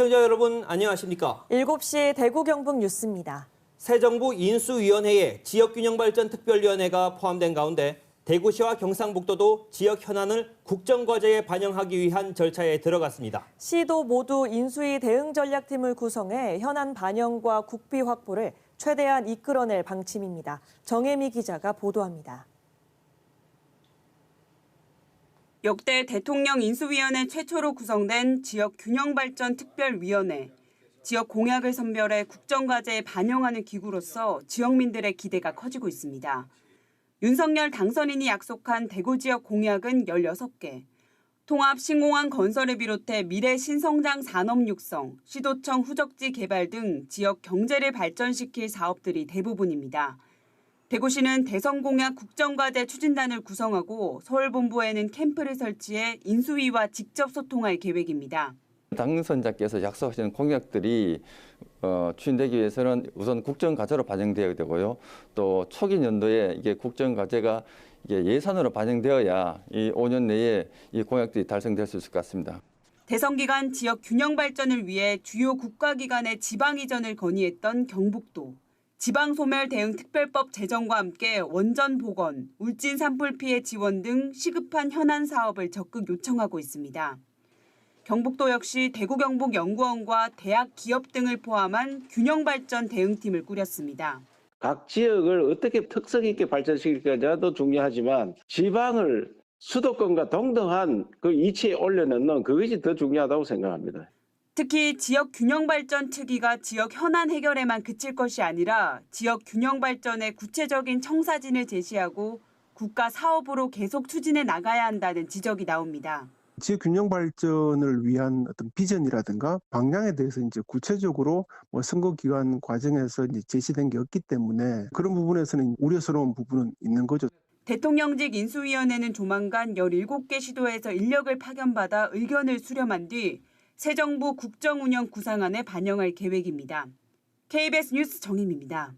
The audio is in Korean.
시청자 여러분 안녕하십니까? 7시 대구 경북 뉴스입니다. 새 정부 인수위원회에 지역균형발전특별위원회가 포함된 가운데 대구시와 경상북도도 지역 현안을 국정과제에 반영하기 위한 절차에 들어갔습니다. 시도 모두 인수위 대응 전략팀을 구성해 현안 반영과 국비 확보를 최대한 이끌어낼 방침입니다. 정혜미 기자가 보도합니다. 역대 대통령 인수위원회 최초로 구성된 지역균형발전특별위원회. 지역 공약을 선별해 국정과제에 반영하는 기구로서 지역민들의 기대가 커지고 있습니다. 윤석열 당선인이 약속한 대구 지역 공약은 16개. 통합 신공항 건설을 비롯해 미래 신성장 산업 육성, 시도청 후적지 개발 등 지역 경제를 발전시킬 사업들이 대부분입니다. 대구시는 대선 공약 국정과제 추진단을 구성하고 서울본부에는 캠프를 설치해 인수위와 직접 소통할 계획입니다. 당선자께서 약속하신 공약들이 어, 추진되기 위해서는 우선 국정과제로 반영되어야 되고요. 또 초기 연도에 이게 국정과제가 이게 예산으로 반영되어야 이 5년 내에 이 공약들이 달성될 수 있을 것 같습니다. 대선 기간 지역 균형 발전을 위해 주요 국가기관의 지방 이전을 건의했던 경북도. 지방소멸 대응 특별법 제정과 함께 원전 복원, 울진 산불 피해 지원 등 시급한 현안 사업을 적극 요청하고 있습니다. 경북도 역시 대구 경북 연구원과 대학 기업 등을 포함한 균형 발전 대응팀을 꾸렸습니다. 각 지역을 어떻게 특색 있게 발전시킬 거냐도 중요하지만 지방을 수도권과 동등한 그 이치에 올려놓는 그것이 더 중요하다고 생각합니다. 특히 지역 균형 발전 특위가 지역 현안 해결에만 그칠 것이 아니라 지역 균형 발전의 구체적인 청사진을 제시하고 국가 사업으로 계속 추진해 나가야 한다는 지적이 나옵니다. 지역 균형 발전을 위한 어떤 비전이라든가 방향에 대해서 이제 구체적으로 뭐 선거 기간 과정에서 이제 제시된 게 없기 때문에 그런 부분에서는 우려스러운 부분은 있는 거죠. 대통령직 인수위원회는 조만간 17개 시도에서 인력을 파견받아 의견을 수렴한 뒤 새 정부 국정운영 구상안에 반영할 계획입니다. KBS 뉴스 정임입니다.